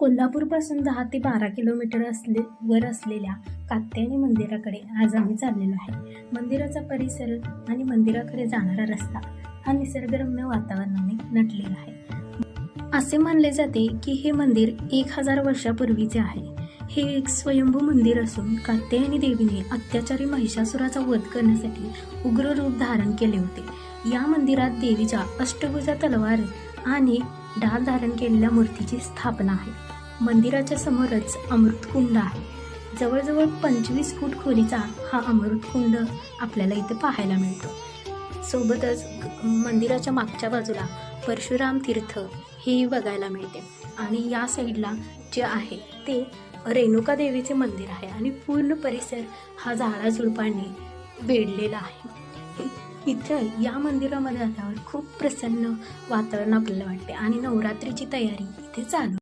कोल्हापूरपासून दहा ते बारा किलोमीटर असले वर असलेल्या कात्यायनी मंदिराकडे आज आम्ही चाललेलो आहे. मंदिराचा परिसर आणि मंदिराकडे जाणारा रस्ता हा निसर्गरम्य वातावरणाने नटलेला आहे. असे मानले जाते की हे मंदिर एक हजार वर्षापूर्वीचे आहे. हे एक स्वयंभू मंदिर असून कात्यायनी देवीने अत्याचारी महिषासुराचा वध करण्यासाठी उग्र रूप धारण केले होते. या मंदिरात देवीच्या अष्टभुजा तलवार आणि ढाल धारण केलेल्या मूर्तीची स्थापना आहे. मंदिराच्या समोरच अमृतकुंड आहे. जवळजवळ पंचवीस फूट खोलीचा हा अमृतकुंड आपल्याला इथे पाहायला मिळतो. सोबतच मंदिराच्या मागच्या बाजूला परशुराम तीर्थ हेही बघायला मिळते. आणि या साईडला जे आहे ते रेणुका देवीचे मंदिर आहे आणि पूर्ण परिसर हा झाडाझुडपांनी वेढलेला आहे. इथं या मंदिरामध्ये आल्यावर खूप प्रसन्न वातावरण आपल्याला वाटते आणि नवरात्रीची तयारी इथे चालू